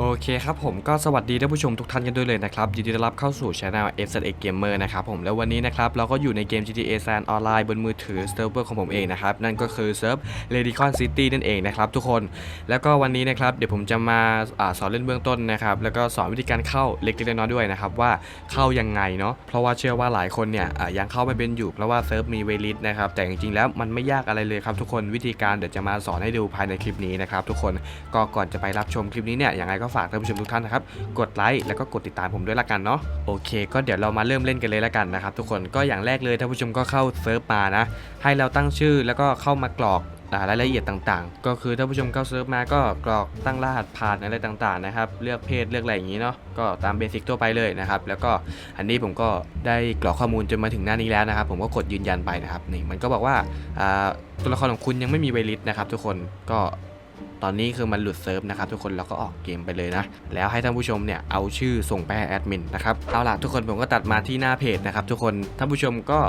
โอเคครับผมก็สวัสดีท่านผู้ชมทุกท่านกันด้วยเลยนะครับยินดีต้อนรับเข้าสู่ช anel f z x Gamer นะครับผมแล้ววันนี้นะครับเราก็อยู่ในเกม GTA San ออนไลน์บนมือถือเซิร์ฟเวอร์ของผมเองนะครับนั่นก็คือเซิร์ฟ Ladicon City นั่นเองนะครับทุกคนแล้วก็วันนี้นะครับเดี๋ยวผมจะมาอาสอนเล่นเบื้องต้นนะครับแล้วก็สอนวิธีการเข้าเล็กๆน้อยๆด้วยนะครับว่าเข้ายังไงเนาะเพราะว่าเชื่อว่าหลายคนเนี่ยยังเข้าไม่เป็นอยู่เพราะว่าเซิร์ฟมีเวลิสนะครับแต่จริงๆแล้วมันไม่ยากอะไรเลยครับทุกคนวิธีการเดี๋ยวจะมาสอนให้ดูภายในคลิปนี้นะครับทุกคนก็ก่อนจะไปรับชมคลิปนี้เนี่ยยังไงก็ฝากท่านผู้ชมทุกท่านนะครับ กดไลค์แล้วก็กดติดตามผมด้วยละกันเนาะโอเค ก็เดี๋ยวเรามาเริ่มเล่นกันเลยละกันนะครับทุกคนก็อย่างแรกเลยท่านผู้ชมก็เข้าเซิร์ฟมานะให้เราตั้งชื่อแล้วก็เข้ามากรอกรายละเอียดต่างๆ ก็คือท่านผู้ชมเข้าเซิร์ฟมาก็กรอกตั้งรหัสผ่านอะไรต่างๆนะครับ เลือกเพศเลือกอะไรอย่างนี้เนาะ ก็ตามเบสิกทั่วไปเลยนะครับ แล้วก็อันนี้ผมก็ได้กรอกข้อมูลจนมาถึงหน้านี้แล้วนะครับ ผมก็กดยืนยันไปนะครับ นี่มันก็บอกว่าอ่าตัวละครของคุณยังไม่มีเวลิสนะครับทุกคน ก็ ตอนนี้คือมันหลุดเซิร์ฟนะครับทุกคนเราก็ออกเกมไปเลยนะ แล้วให้ท่านผู้ชมเนี่ยเอาชื่อส่งไปให้แอดมินนะครับเอาล่ะทุกคนผมก็ตัดมาที่หน้าเพจนะครับทุกคนท่านผู้ชมก็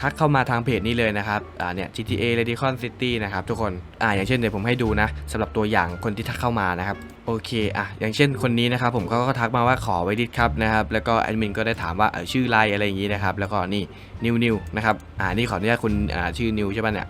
ทักเข้ามาทางเพจนี้เลยนะครับ อ่าเนี่ย GTA Radicon City นะครับทุกคน อ่าอย่างเช่นเดี๋ยวผมให้ดูนะสำหรับตัวอย่างคนที่ทักเข้ามานะครับโอเคอะอย่างเช่นคนนี้นะครับผมเขาก็ทักมาว่าขอไว้ดิสครับนะครับแล้วก็แอดมินก็ได้ถามว่าเออชื่ออะไรอะไรอย่างนี้นะครับแล้วก็นี่นิวนิวนะครับอ่านี่ขออนุญาตคุณอ่าชื่อนิวใช่ป่ะเนี่ย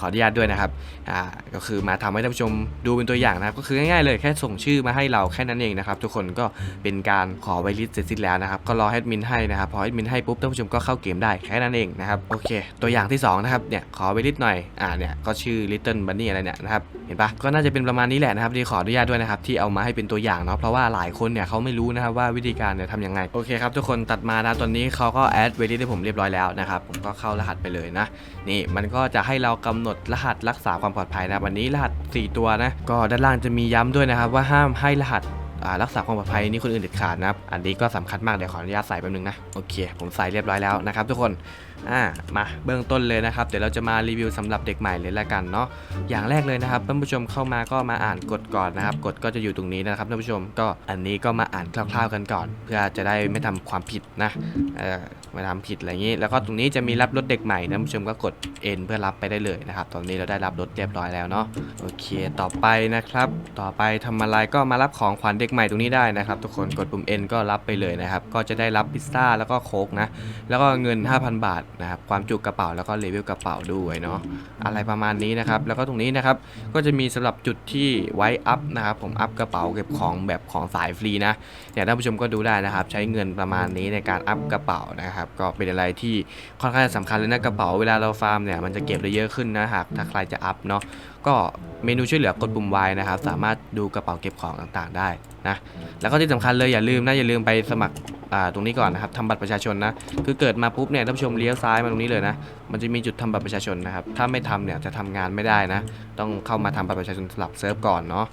ขออนุญาตด้วยนะครับอ่าก็คือมาทำให้ท่านผู้ชมดูเป็นตัวอย่างนะครับก็คือง่ายๆเลยแค่ส่งชื่อมาให้เราแค่นั้นเองนะครับทุกคนก็เป็นการขอไวลิสเสร็จสิ้นแล้วนะครับก็รอแอดมินให้นะครับพอแอดมินให้ปุ๊บท่านผู้ชมก็เข้าเกมได้แค่นั้นเองนะครับโอเค ตัวอย่างที่สองนะครับเนี่ยขอไวลิสหน่อยอ่าเนี่ยก็ชื่อ Little Bunny อะไรเนี่ยนะครับเห็นปะก็น่าจะเป็นประมาณนี้แหละนะครับที่ขออนุญาตด้วยนะครับทีเอามาให้เป็นตัวอย่างเนาะเพราะว่าหลายคนเนี่ยเขาไม่รู้นะครับว่าวิธีการเนี่ยทำยังไงโอเคครับทุกคนตัดมานะตอนนี้เขาก็แอดเวลิสให้ผมเรียบร้อยแล้วนะครับผมก็เข้ารหัสไปเลยนะนี่มันก็จะให้เรากำหนดรหัสรักษาความปลอดภัยนะวันนี้รหัส 4 ตัวนะก็ด้านล่างจะมีย้ำด้วยนะครับว่าห้ามให้รหัสอ่ารักษาความปลอดภัยนี่คนอื่นเด็ดขาดนะครับ อันนี้ก็สำคัญมากเดี๋ยวขออนุญาตใส่แป๊บนึงนะ โอเค ผมใส่เรียบร้อยแล้วนะครับทุกคน อ่ามาเบื้องต้นเลยนะครับ เดี๋ยวเราจะมารีวิวสำหรับเด็กใหม่เลยละกันเนาะอย่างแรกเลยนะครับท่านผู้ชมเข้ามาก็มาอ่านกฎก่อนนะครับกฎก็จะอยู่ตรงนี้นะครับท่านผู้ชมก็อันนี้ก็มาอ่านคร่าวๆกันก่อน เพื่อจะได้ไม่ทำความผิดนะเอ่อมาทำผิดอะไรอย่างนี้ แล้วก็ตรงนี้จะมีรับรถเด็กใหม่ท่านผู้ชมก็กด N เพื่อรับไปได้เลยนะครับ ตอนนี้เราได้รับรถเรียบร้อยแล้วเนาะโอเค ต่อไปนะครับ ต่อไปทำอะไรก็มารับของขวัญเด็กใหม่ตรงนี้ได้นะครับ ทุกคนกดปุ่ม N ก็รับไปเลยนะครับ ก็จะได้รับพิซซ่าแล้วก็โค้กนะแล้วก็เงิน 5,000 บาทนะครับความจุกระเป๋าแล้วก็เลเวลกระเป๋าด้วยเนาะอะไรประมาณนี้นะครับ แล้วก็ตรงนี้นะครับก็จะมีสำหรับจุดที่ไว้อัพนะครับผมอัพกระเป๋าเก็บของแบบของสายฟรีนะเนี่ยท่านผู้ชมก็ดูได้นะครับ ใช้เงินประมาณนี้ในการอัพกระเป๋านะครับ ก็เป็นอะไรที่ค่อนข้างจะสำคัญเลยนะกระเป๋าเวลาเราฟาร์มเนี่ยมันจะเก็บได้เยอะขึ้นนะหากถ้าใครจะอัพเนาะก็เมนูช่วยเหลือกดปุ่ม Y นะครับ สามารถดูกระเป๋าเก็บของต่างๆได้นะแล้วก็ที่สำคัญเลยอย่าลืมนะอย่าลืมไปสมัครอ่าตรงนี้ก่อนนะครับทำบัตรประชาชนนะคือเกิดมาปุ๊บเนี่ยท่านผู้ชมเลี้ยวซ้ายมาตรงนี้เลยนะ มันจะมีจุดทำบัตรประชาชนนะครับ ถ้าไม่ทำเนี่ยจะทำงานไม่ได้นะ ต้องเข้ามาทำบัตรประชาชนสลับเซิร์ฟก่อนเนาะ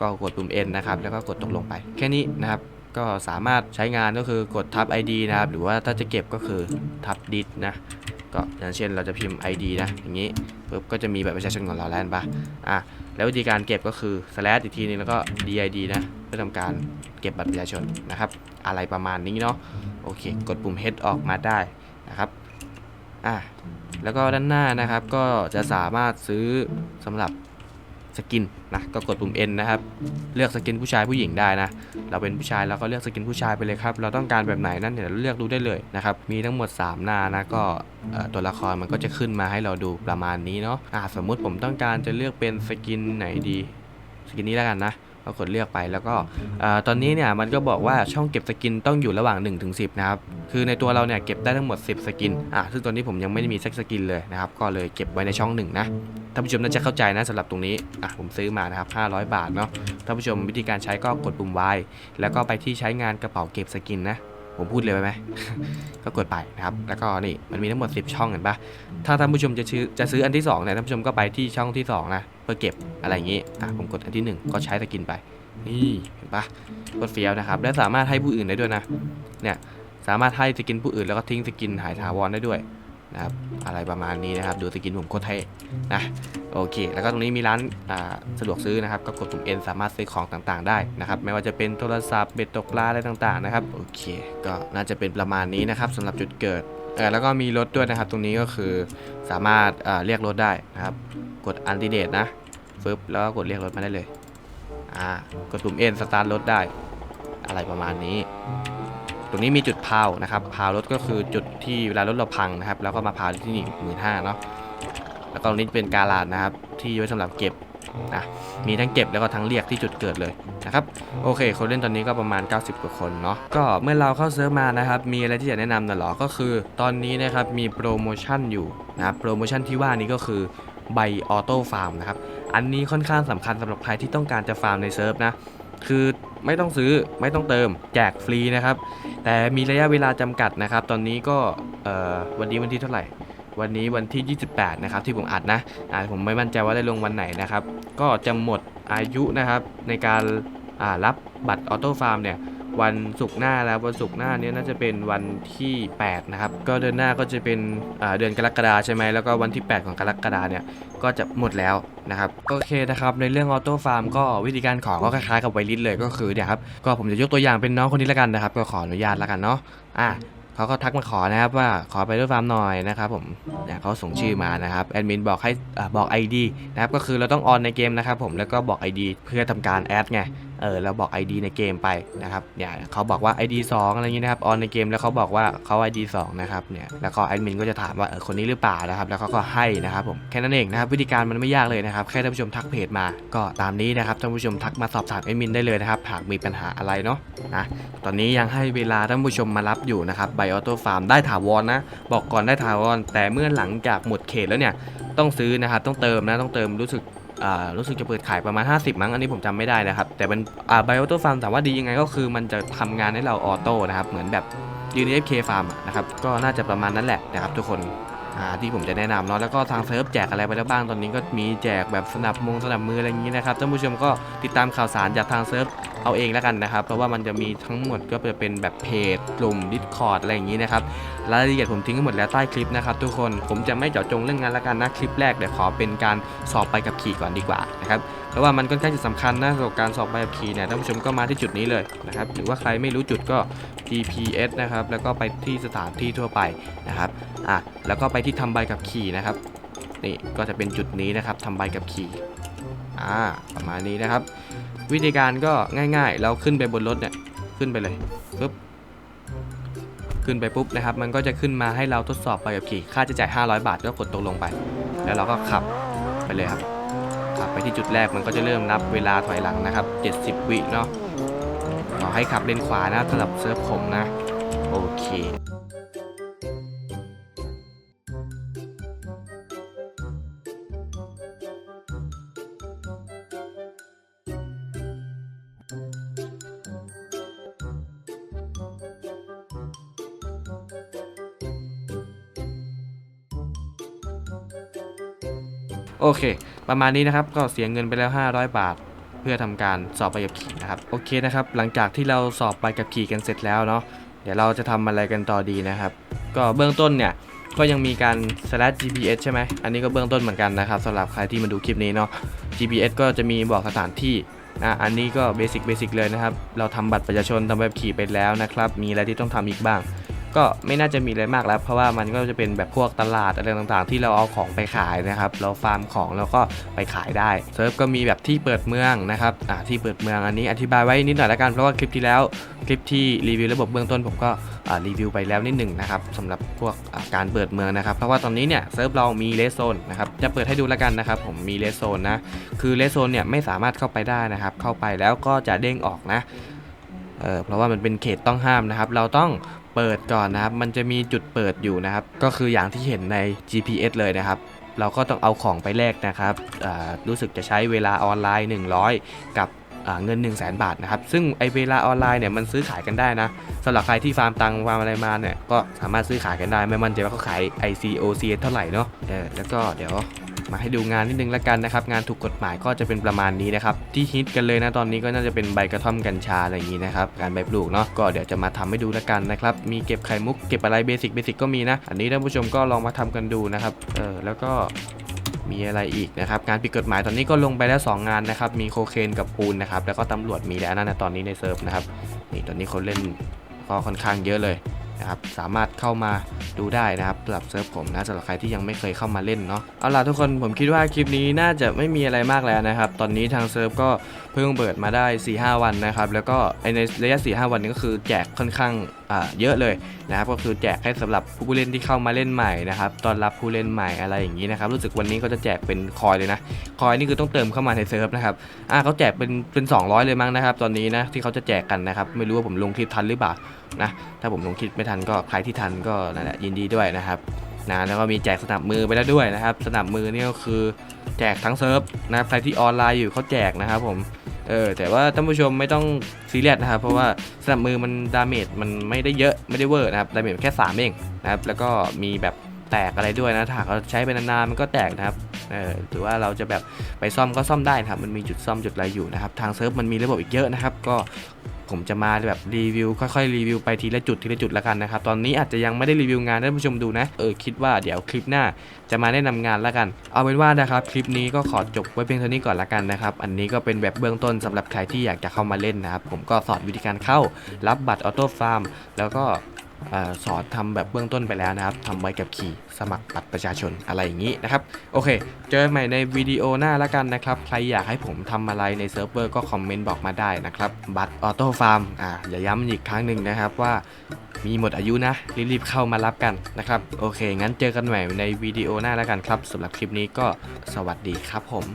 ก็กดปุ่ม N นะครับ แล้วก็กดตกลงไป แค่นี้นะครับ ก็สามารถใช้งานก็คือกดทับ ID นะครับ หรือว่าถ้าจะเก็บก็คือทับดิสนะ ก็อย่างเช่นเราจะพิมพ์ ID นะ อย่างนี้ปุ๊บก็จะมีบัตรประชาชนของเราแล้วนปะอะ แล้ววิธีการเก็บก็คือ slash อีกทีนึงแล้วก็ DID นะ เพื่อทำการเก็บบัตรประชาชนนะครับ อะไรประมาณนี้เนาะ โอเค กดปุ่ม Head ออกมาได้นะครับ อะแล้วก็ด้านหน้านะครับก็จะสามารถซื้อสำหรับสกินนะก็กดปุ่ม N นะครับ เลือกสกินผู้ชายผู้หญิงได้นะ เราเป็นผู้ชายเราก็เลือกสกินผู้ชายไปเลยครับ เราต้องการแบบไหนนั่นเดี๋ยวเราเลือกดูได้เลยนะครับ มีทั้งหมด 3 หน้านะก็ตัวละครมันก็จะขึ้นมาให้เราดูประมาณนี้เนาะอ่าสมมุติผมต้องการจะเลือกเป็นสกินไหนดี สกินนี้แล้วกันนะ ก็กดเลือกไปแล้วก็ตอนนี้เนี่ยมันก็บอกว่าช่องเก็บสกินต้องอยู่ระหว่าง1-10ถึง10 นะครับ คือในตัวเราเนี่ยเก็บได้ทั้งหมด 10 สกินอะซึ่งตอนนี้ผมยังไม่ได้มีสักสกินเลยนะครับ ก็เลยเก็บไว้ในช่องหนึ่งนะท่านผู้ชมน่าจะเข้าใจนะสำหรับตรงนี้อะผมซื้อมานะครับ 500 บาทเนาะท่านผู้ชมวิธีการใช้ก็กดปุ่ม Y แล้วก็ไปที่ใช้งานกระเป๋าเก็บสกินนะ ผมพูดเลยไปไหม ก็กดไปนะครับ แล้วก็นี่มันมีทั้งหมด 10 ช่องเห็นปะถ้าท่านผู้ชมจะซื้อจะซื้ออันที่2เนี่ยท่านผู้ชมก็ไปที่ช่องที่สองนะ เพื่อเก็บอะไรอย่างนี้อะผมกดอันที่หนึ่งก็ใช้สกินไป นี่เห็นปะกดเฟี้ยวนะครับ และสามารถให้ผู้อื่นได้ด้วยนะ เนี่ยสามารถให้สกินผู้อื่นแล้วก็ทิ้งสกินหายถาวรได้ด้วย นะครับอะไรประมาณนี้นะครับ ดูสกินผมโคตรเท่นะโอเค แล้วก็ตรงนี้มีร้านสะดวกซื้อนะครับ ก็กดปุ่ม N สามารถซื้อของต่างๆ ได้นะครับ ไม่ว่าจะเป็นโทรศัพท์เบ็ดตกปลาอะไรต่างๆนะครับ โอเค ก็น่าจะเป็นประมาณนี้นะครับสำหรับจุดเกิดแล้วก็มีรถด้วยนะครับ ตรงนี้ก็คือสามารถาเรียกรถได้นะครับ กดอันติเดตนะฟึบแล้วก็กดเรียกรถมาได้เลย อ่ากดปุ่มเอ็นสตาร์ทรถได้ อะไรประมาณนี้ ตรงนี้มีจุดพาวนะครับพาวรถก็คือจุดที่เวลารถเราพังนะครับแล้วก็มาพาวที่นี่หมื่นห้าเนาะแล้วก็ตรงนี้เป็นการาดนะครับ ที่ไว้สำหรับเก็บนะมีทั้งเก็บแล้วก็ทั้งเรียกที่จุดเกิดเลยนะครับโอเค คนเล่นตอนนี้ก็ประมาณ 90 กว่าคนเนาะก็เมื่อเราเข้าเซิร์ฟมานะครับมีอะไรที่จะแนะนำน่ะหรอ ก็คือตอนนี้นะครับมีโปรโมชั่นอยู่นะครับโปรโมชั่นที่ว่านี้ก็คือใบออโต้ฟาร์มนะครับอันนี้ค่อนข้างสำคัญสำหรับใครที่ต้องการจะฟาร์มในเซิร์ฟนะ คือไม่ต้องซื้อไม่ต้องเติมแจกฟรีนะครับ แต่มีระยะเวลาจำกัดนะครับ ตอนนี้ก็วันนี้วันที่เท่าไหร่ วันนี้วันที่ 28 นะครับ ที่ผมอัดนะอ่าผมไม่มั่นใจว่าได้ลงวันไหนนะครับ ก็จะหมดอายุนะครับในการรับบัตรออโต้ฟาร์มเนี่ย วันศุกร์หน้าแล้ววันศุกร์หน้าเนี้น่าจะเป็นวันที่ 8 นะครับ ก็เดือนหน้าก็จะเป็นเดือนกรกฎาใช่ไหมแล้วก็วันที่ 8 ของกรกฎาเนี่ยก็จะหมดแล้วนะครับโอเคนะครับในเรื่องออโต้ฟาร์มก็วิธีการขอก็คล้ายๆกับไวลิสเลยก็คือเนี่ยครับก็ผมจะยกตัวอย่างเป็นน้องคนนี้ละกันนะครับ ก็ขออนุญาตละกันเนาะอะเขาก็ทักมาขอนะครับว่าขอไปด้วยฟาร์มหน่อยนะครับผมเนี่ยเขาส่งชื่อมานะครับแอดมินบอกให้อบอก ID นะครับก็คือเราต้องออนในเกมนะครับผมแล้วก็บอก ID เพื่อทำการแอดไง เออเราบอก ID ในเกมไปนะครับเนี่ยเขาบอกว่า ID 2 อะไรอย่างนี้นะครับออนในเกมแล้วเขาบอกว่าเขา ID 2นะครับเนี่ยแล้วก็แอดมินก็จะถามว่าเออคนนี้หรือเปล่านะครับแล้วเขาก็ให้นะครับผมแค่นั้นเองนะครับวิธีการมันไม่ยากเลยนะครับแค่ท่านผู้ชมทักเพจมา ก็ตามนี้นะครับท่านผู้ชมทักมาสอบถามแอดมินได้เลยนะครับหากมีปัญหาอะไรเนาะนะตอนนี้ยังให้เวลาท่านผู้ชมมารับอยู่นะครับไบออโต้ฟาร์มได้ถาวรนะบอกก่อนได้ถาวรแต่เมื่อหลังจากหมดเขตแล้วเนี่ยต้องซื้อนะครับต้องเติมนะต้องเติมรู้สึก รู้สึกจะเปิดขายประมาณ 50 มั้ง อันนี้ผมจำไม่ได้นะครับ แต่มันไบโอโตฟาร์มถามว่าดียังไงก็คือมันจะทำงานให้เราออโต้นะครับ เหมือนแบบยืน FK ฟาร์มนะครับ ก็น่าจะประมาณนั้นแหละนะครับทุกคน ที่ผมจะแนะนำเนาะแล้วก็ทางเซิร์ฟแจกอะไรไปแล้วบ้างตอนนี้ก็มีแจกแบบสนับมงสนับมืออะไรอย่างนี้นะครับท่านผู้ชมก็ติดตามข่าวสารจากทางเซิร์ฟเอาเองแล้วกันนะครับ เพราะว่ามันจะมีทั้งหมดก็จะเป็นแบบเพจกลุ่ม Discord อะไรอย่างนี้นะครับรายละเอียดผมทิ้งไว้หมดแล้วใต้คลิปนะครับทุกคนผมจะไม่เจาะจงเรื่องงานละกันนะคลิปแรกเดี๋ยวขอเป็นการสอบไปกับขี่ก่อนดีกว่านะครับเพราะว่ามันค่อนข้างจะสำคัญนะสำหรับการสอบใบขับขี่เนี่ยท่านผู้ชมก็มาที่จุดนี้เลยนะครับหรือว่าใครไม่รู้จุดก็ GPS นะครับแล้วก็ไปที่สถานที่ทั่วไปนะครับอะแล้วก็ไปที่ทำใบขับขี่นะครับนี่ก็จะเป็นจุดนี้นะครับทำใบขับขี่อ่าประมาณนี้นะครับ วิธีการก็ง่ายๆ เราขึ้นไปบนรถเนี่ยขึ้นไปเลยปึ๊บขึ้นไปปุ๊บนะครับ มันก็จะขึ้นมาให้เราทดสอบใบขับขี่ ค่าใช้จ่าย 500 บาทก็กดตกลงไป แล้วเราก็ขับไปเลยครับ ขับไปที่จุดแรกมันก็จะเริ่มนับเวลาถอยหลังนะครับ 70 วิเนาะขอให้ขับเลนขวานะสำหรับเซิร์ฟผมนะ โอเคโอเค ประมาณนี้นะครับก็เสียเงินไปแล้ว 500 บาท เพื่อทำการสอบใบขับขี่นะครับโอเคนะครับหลังจากที่เราสอบใบขับขี่กันเสร็จแล้วเนาะเดี๋ยวเราจะทำอะไรกันต่อดีนะครับ ก็เบื้องต้นเนี่ยก็ยังมีการ slash GPS ใช่ไหมอันนี้ก็เบื้องต้นเหมือนกันนะครับสำหรับใครที่มาดูคลิปนี้เนาะ GPS ก็จะมีบอกสถานที่อะอันนี้ก็เบสิกเบสิกเลยนะครับ เราทำบัตรประชาชนทำใบขับขี่ไปแล้วนะครับ มีอะไรที่ต้องทำอีกบ้าง ก็ไม่น่าจะมีอะไรมากแล้ว เพราะว่ามันก็จะเป็นแบบพวกตลาดอะไรต่างๆ ที่เราเอาของไปขายนะครับ เราฟาร์มของแล้วก็ไปขายได้เซิร์ฟก็มีแบบที่เปิดเมืองนะครับอ่าที่เปิดเมืองอันนี้อธิบายไว้นิดหน่อยละกันเพราะว่าคลิปที่แล้วคลิปที่รีวิวระบบเบื้องต้นผมก็รีวิวไปแล้วนิดหนึ่งนะครับสำหรับพวกการเปิดเมืองนะครับ เพราะว่าตอนนี้เนี่ยเซิร์ฟเรามีเลสโซนนะครับจะเปิดให้ดูละกันนะครับผมมีเลสโซนนะคือเลสโซนเนี่ยไม่สามารถเข้าไปได้นะครับ เข้าไปแล้วก็จะเด้งออกนะเออเพราะว่ามันเป็นเขตต้องห้ามนะครับ เราต้อง เปิดก่อนนะครับ มันจะมีจุดเปิดอยู่นะครับ ก็คืออย่างที่เห็นใน GPS เลยนะครับ เราก็ต้องเอาของไปแลกนะครับรู้สึกจะใช้เวลาออนไลน์ 100 กับอ่าเงิน 1 0 0 0 0แบาทนะครับ ซึ่งไอเวลาออนไลน์เนี่ยมันซื้อขายกันได้นะสำหรับใครที่ฟาร์มตังฟาร์มอะไรมาเนี่ยก็สามารถซื้อขายกันได้ไม่มั่นใจว่าเขาขาย ICOC เท่าไหร่เนาะแล้วก็เดี๋ยว มาให้ดูงานนิดนึงละกันนะครับ งานถูกกฎหมายก็จะเป็นประมาณนี้นะครับ ที่ฮิตกันเลยนะตอนนี้ก็น่าจะเป็นใบกระท่อมกัญชาอะไรอย่างนี้นะครับ การใบปลูกเนาะก็เดี๋ยวจะมาทำให้ดูละกันนะครับ มีเก็บไข่มุกเก็บอะไรเบสิกเบสิกก็มีนะ อันนี้ท่านผู้ชมก็ลองมาทำกันดูนะครับ เออแล้วก็มีอะไรอีกนะครับงานผิดกฎหมายตอนนี้ก็ลงไปแล้ว 2 งานนะครับ มีโคเคนกับปูนนะครับ แล้วก็ตำรวจมีแล้วนะตอนนี้ในเซิร์ฟนะครับนี่ตอนนี้คนเล่นก็ค่อนข้างเยอะเลย นะครับสามารถเข้ามาดูได้นะครับสำหรับเซิร์ฟผมนะสำหรับใครที่ยังไม่เคยเข้ามาเล่นเนาะเอาล่ะทุกคนผมคิดว่าคลิปนี้น่าจะไม่มีอะไรมากแล้วนะครับ ตอนนี้ทางเซิร์ฟก็เพิ่งเปิดมาได้ 4-5 วันนะครับ แล้วก็ในระยะ 4-5 วันนี้ก็คือแจกค่อนข้าง เยอะเลยนะครับก็คือแจกให้สำหรับผู้เล่นที่เข้ามาเล่นใหม่นะครับตอนรับผู้เล่นใหม่อะไรอย่างนี้นะครับรู้สึกวันนี้เขาจะแจกเป็นคอยเลยนะคอยนี่คือต้องเติมเข้ามาในเซิร์ฟนะครับอ่าเขาแจกเป็นเป็น 200 เลยมั้งนะครับตอนนี้นะที่เขาจะแจกกันนะครับไม่รู้ว่าผมลงคลิปทันหรือเปล่านะถ้าผมลงคลิปไม่ทันก็ใครที่ทันก็นั่นแหละยินดีด้วยนะครับนะแล้วก็มีแจกสนับมือไปแล้วด้วยนะครับ สนับมือนี่ก็คือแจกทั้งเซิร์ฟนะครับใครที่ออนไลน์อยู่เขาแจกนะครับผม เออแต่ว่าท่านผู้ชมไม่ต้องซีเรียสนะครับ เพราะว่าสนับมือมันดาเมจมันไม่ได้เยอะไม่ได้เวอร์นะครับดาเมจแค่ 3 เองนะครับ แล้วก็มีแบบแตกอะไรด้วยนะถ้าเขาใช้ไปนานๆมันก็แตกนะครับเออหรือว่าเราจะแบบไปซ่อมก็ซ่อมได้นะครับ มันมีจุดซ่อมจุดอะไรอยู่นะครับ ทางเซิร์ฟมันมีระบบอีกเยอะนะครับ ก็ ผมจะมาแบบรีวิว ค่อยๆรีวิวไปทีละจุดทีละจุดละกันนะครับตอนนี้อาจจะยังไม่ได้รีวิวงานให้ท่านผู้ชมดูนะเออคิดว่าเดี๋ยวคลิปหน้าจะมาแนะนำงานละกัน เอาเป็นว่านะครับคลิปนี้ก็ขอจบไว้เพียงเท่านี้ก่อนละกันนะครับอันนี้ก็เป็นแบบเบื้องต้นสำหรับใครที่อยากจะเข้ามาเล่นนะครับผมก็สอนวิธีการเข้ารับบัตรออโต้ฟาร์มแล้วก็ สอนทำแบบเบื้องต้นไปแล้วนะครับทำใบกับขี่สมัครบัตรประชาชนอะไรอย่างนี้นะครับ โอเค เจอกันใหม่ในวิดีโอหน้าละกันนะครับ ใครอยากให้ผมทำอะไรในเซิร์ฟเวอร์ก็คอมเมนต์บอกมาได้นะครับ บัตรออโต้ฟาร์มอ่าอย่าย้ำอีกครั้งหนึ่งนะครับว่ามีหมดอายุนะ รีบๆเข้ามารับกันนะครับ โอเค งั้นเจอกันใหม่ในวิดีโอหน้าล้วกันครับสำหรับคลิปนี้ก็สวัสดีครับผม